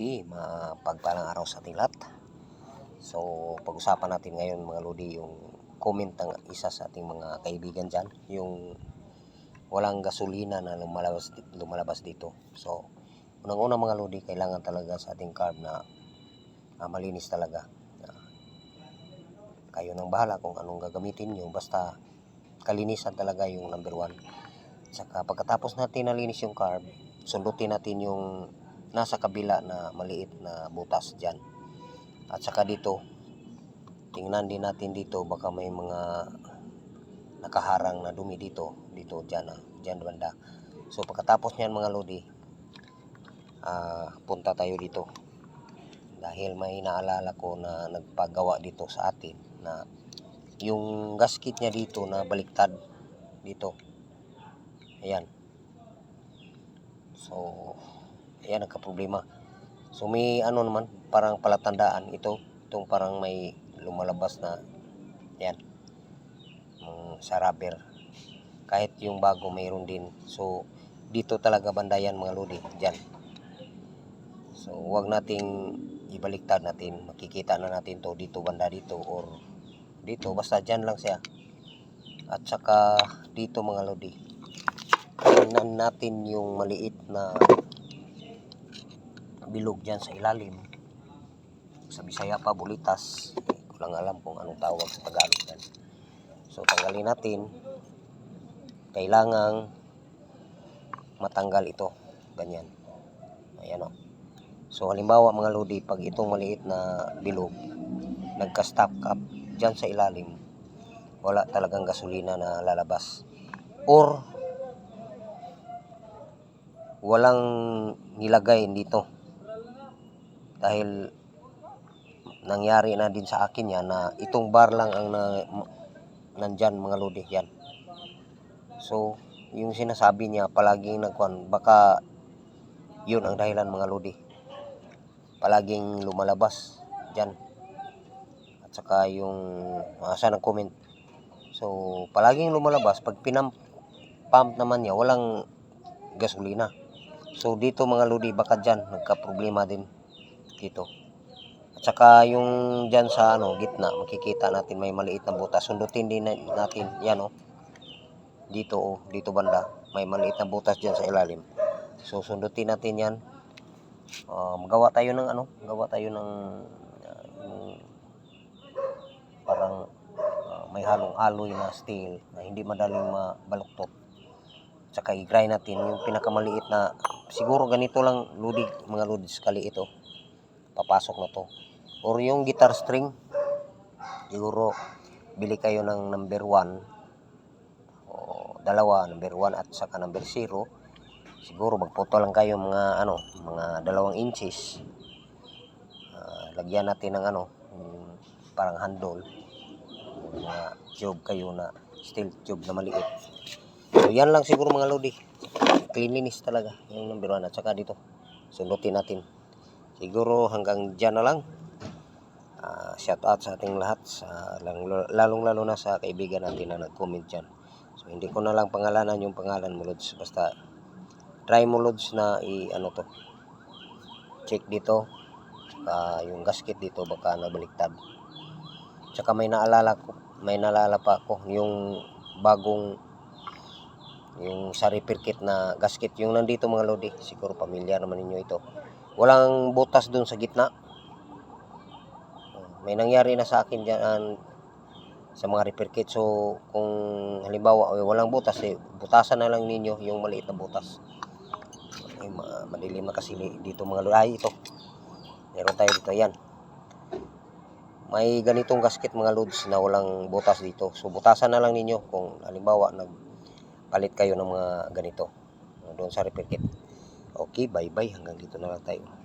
Okay, mapagpalang araw sa ating lahat. So, pag-usapan natin ngayon mga Lodi yung comment ng isa sa ating mga kaibigan dyan. Yung walang gasolina na lumalabas, lumalabas dito. So, unang-una mga Lodi, kailangan talaga sa ating carb na ah, malinis talaga. Ah, kayo nang bahala kung anong gagamitin nyo. Basta kalinisan talaga yung number one. Saka pagkatapos natin nalinis yung carb, sundutin natin yung nasa kabila na maliit na butas dyan. At saka dito, tingnan din natin dito baka may mga nakaharang na dumi dito. Dito, dyan, ah, dyan banda. So pagkatapos niyan mga lodi, ah, punta tayo dito. Dahil may naalala ko na nagpagawa dito sa atin na yung gasket niya dito na baliktad dito. Ayan. So, ayan nagka-problema. So, may ano naman, parang palatandaan ito. Itong parang may lumalabas na, ayan, mm, sa rubber. Kahit yung bago mayroon din. So, dito talaga bandayan mga lodi, dyan. So, wag nating ibaliktad natin. Makikita na natin to dito banda dito or dito. Basta dyan lang siya. At saka dito mga lodi. Tingnan natin yung maliit na bilog dyan sa ilalim. Sa Bisaya pa, bulitas. Hindi ko lang alam kung anong tawag sa Tagalog yan. So, tanggalin natin. Kailangang matanggal ito. Ganyan. Ayan o. So, halimbawa mga lodi, pag itong maliit na bilog, nagka-stop up dyan sa ilalim, wala talagang gasolina na lalabas. Or, walang nilagay dito. Dahil nangyari na din sa akin yan na itong bar lang ang na, nandyan mga lodi yan. So, yung sinasabi niya palaging nagkuhan, baka yun ang dahilan mga lodi. Palaging lumalabas dyan. At saka yung asa ng comment. So, palaging lumalabas pag pinam pump naman niya, walang gasolina. So, dito mga lodi, baka dyan, nagka-problema din dito. At saka yung dyan sa ano, gitna, makikita natin may maliit na butas. Sundutin din na- natin, yan oh. Dito oh, dito banda, may maliit na butas dyan sa ilalim. So sundutin natin yan. Um, gawa tayo ng ano, gawa tayo ng yung parang ah, may halong aloy na steel na hindi madaling mabaluktot. Tsaka i-grind natin yung pinakamaliit na siguro ganito lang ludig mga ludig kali ito papasok na to. Or yung guitar string. Siguro bili kayo ng number 1 o dalawa number 1 at saka number 0 siguro magputo lang kayo mga ano mga dalawang inches. Ah, lagyan natin ng ano parang handle. Mga tube kayo na steel tube na maliit. So yan lang siguro mga lodi. Cleanliness talaga yung number 1 at saka dito. Sundutin natin siguro hanggang dyan na lang. Ah, shout out sa ating lahat sa lalong lalo na sa kaibigan natin na nag-comment dyan. So hindi ko na lang pangalanan yung pangalan mo Lods. Basta try mo Lods na i ano to. Check dito. Saka yung gasket dito baka nabaliktad. Tsaka may naalala ko may naalala pa ako yung bagong yung sa repair kit na gasket. Yung nandito mga lodi siguro pamilyar naman ninyo ito walang butas dun sa gitna. May nangyari na sa akin dyan sa mga repair kit. So kung halimbawa eh, walang butas eh butasan na lang ninyo yung maliit na butas. Ay ma- madilim na kasi dito mga ay ito. Meron tayo dito yan may ganitong gasket mga loads na walang butas dito. So butasan na lang ninyo kung halimbawa nagpalit kayo ng mga ganito doon sa repair kit okay bye bye hanggang dito na lang tayo